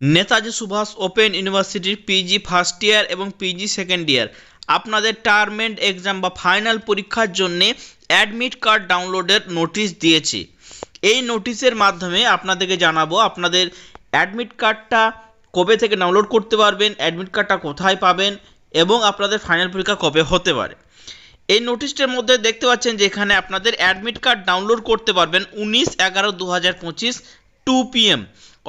Netaji Subhash open ইউনিভার্সিটির PG first year এবং PG second year. আপনাদের টার্ম এন্ড এক্সাম বা ফাইনাল পরীক্ষার জন্য অ্যাডমিট কার্ড ডাউনলোডের নোটিশ দিয়েছি। এই নোটিশের মাধ্যমে আপনাদেরকে জানাব আপনাদের অ্যাডমিট কার্ডটা কবে থেকে ডাউনলোড করতে পারবেন, অ্যাডমিট কার্ডটা কোথায় পাবেন এবং আপনাদের ফাইনাল পরীক্ষা কবে হতে পারে। এই নোটিশটার মধ্যে দেখতে পাচ্ছেন যে এখানে আপনাদের অ্যাডমিট কার্ড ডাউনলোড করতে পারবেন উনিশ এগারো দু হাজার পঁচিশ টু পিএম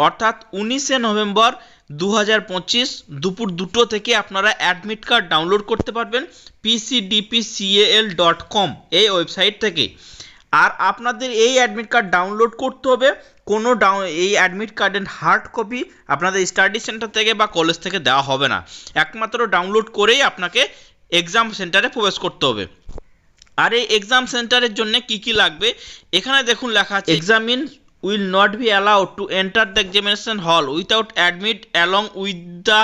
অর্থাৎ উনিশে নভেম্বর দু হাজার পঁচিশ দুপুর দুটো থেকে আপনারা অ্যাডমিট কার্ড ডাউনলোড করতে পারবেন পিসিডিপিসিএল ডট কম এই ওয়েবসাইট থেকে। আর আপনাদের এই অ্যাডমিট কার্ড ডাউনলোড করতে হবে, কোনো ডাউন এই অ্যাডমিট কার্ডের হার্ড কপি আপনাদের স্টাডি সেন্টার থেকে বা কলেজ থেকে দেওয়া হবে না। একমাত্র ডাউনলোড করেই আপনাকে এক্সাম সেন্টারে প্রবেশ করতে হবে। আর এই এক্সাম সেন্টারের জন্য কি কি লাগবে? এখানে দেখুন লেখা আছে examinee will not be allowed to enter the examination hall without admit along with the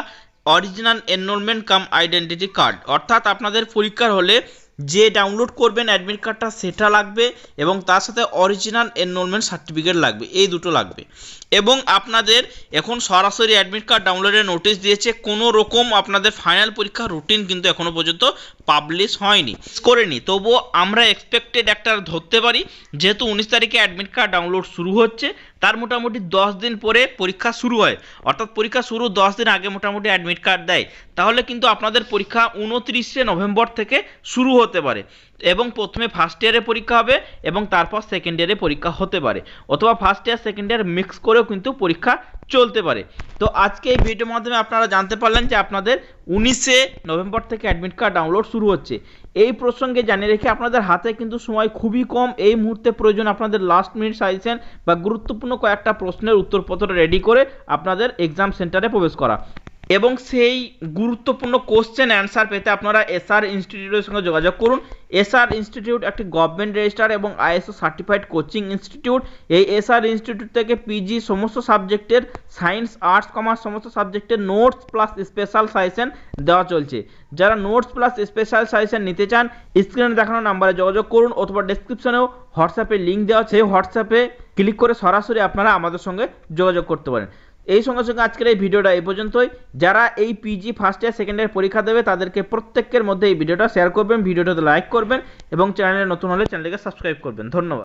original enrolment cum identity card অর্থাৎ আপনাদের পরীক্ষার হলে যে ডাউনলোড করবেন অ্যাডমিট কার্ডটা সেটা লাগবে এবং তার সাথে অরিজিনাল এনরোলমেন্ট সার্টিফিকেট লাগবে, এই দুটো লাগবে। এবং আপনাদের এখন সরাসরি অ্যাডমিট কার্ড ডাউনলোডের নোটিশ দিয়েছে, কোনো রকম আপনাদের ফাইনাল পরীক্ষার রুটিন কিন্তু এখনও পর্যন্ত পাবলিশ হয়নি। করেনি তবুও আমরা এক্সপেক্টেড একটা ধরতে পারি, যেহেতু উনিশ তারিখে অ্যাডমিট কার্ড ডাউনলোড শুরু হচ্ছে, তার মোটামুটি দশ দিন পরে পরীক্ষা শুরু হয়। অর্থাৎ পরীক্ষা শুরু দশ দিন আগে মোটামুটি অ্যাডমিট কার্ড দেয়। তাহলে কিন্তু আপনাদের পরীক্ষা উনত্রিশে নভেম্বর থেকে শুরু হতে পারে। এবং প্রথমে ফার্স্ট ইয়ারে পরীক্ষা হবে এবং তারপর সেকেন্ড ইয়ারে পরীক্ষা হতে পারে। অথবা first year second year mix করেও কিন্তু পরীক্ষা চলতে পারে। তো আজকে এই ভিডিওর মাধ্যমে আপনারা জানতে পারলেন যে আপনাদের উনিশে নভেম্বর থেকে অ্যাডমিট কার্ড ডাউনলোড শুরু হচ্ছে। এই প্রসঙ্গে জানিয়ে রেখে আপনাদের হাতে কিন্তু সময় খুবই কম। এই মুহূর্তে প্রয়োজন আপনাদের লাস্ট মিনিট সাজেশন বা গুরুত্বপূর্ণ কয়েকটা প্রশ্নের উত্তরপত্র রেডি করে আপনাদের এক্সাম সেন্টারে প্রবেশ করা। এবং সেই গুরুত্বপূর্ণ কোশ্চেন অ্যান্সার পেতে আপনারা এসআর ইনস্টিটিউটের সঙ্গে যোগাযোগ করুন। এসআর ইনস্টিটিউট একটি গভর্নমেন্ট রেজিস্টার এবং আইএসও সার্টিফাইড কোচিং ইনস্টিটিউট এই এসআর ইনস্টিটিউট থেকে পিজি সমস্ত সাবজেক্টের সায়েন্স আর্টস কমার্স সমস্ত সাবজেক্টের নোটস প্লাস স্পেশাল সাজেশন দেওয়া চলছে। যারা নোটস প্লাস স্পেশাল সাজেশন নিতে চান স্ক্রিনে দেখানো নাম্বারে যোগাযোগ করুন অথবা ডেসক্রিপশনেও হোয়াটসঅ্যাপে লিঙ্ক দেওয়া আছে। হোয়াটসঅ্যাপে ক্লিক করে সরাসরি আপনারা আমাদের সঙ্গে যোগাযোগ করতে পারেন। এই সঙ্গে সঙ্গে আজকের এই ভিডিওটা এই পর্যন্তই। যারা এই PG first year second year পরীক্ষা দেবে, তাদেরকে প্রত্যেকের মধ্যে এই ভিডিওটা শেয়ার করবেন, ভিডিওটাতে লাইক করবেন এবং চ্যানেলে নতুন হলে চ্যানেলটিকে সাবস্ক্রাইব করবেন। ধন্যবাদ।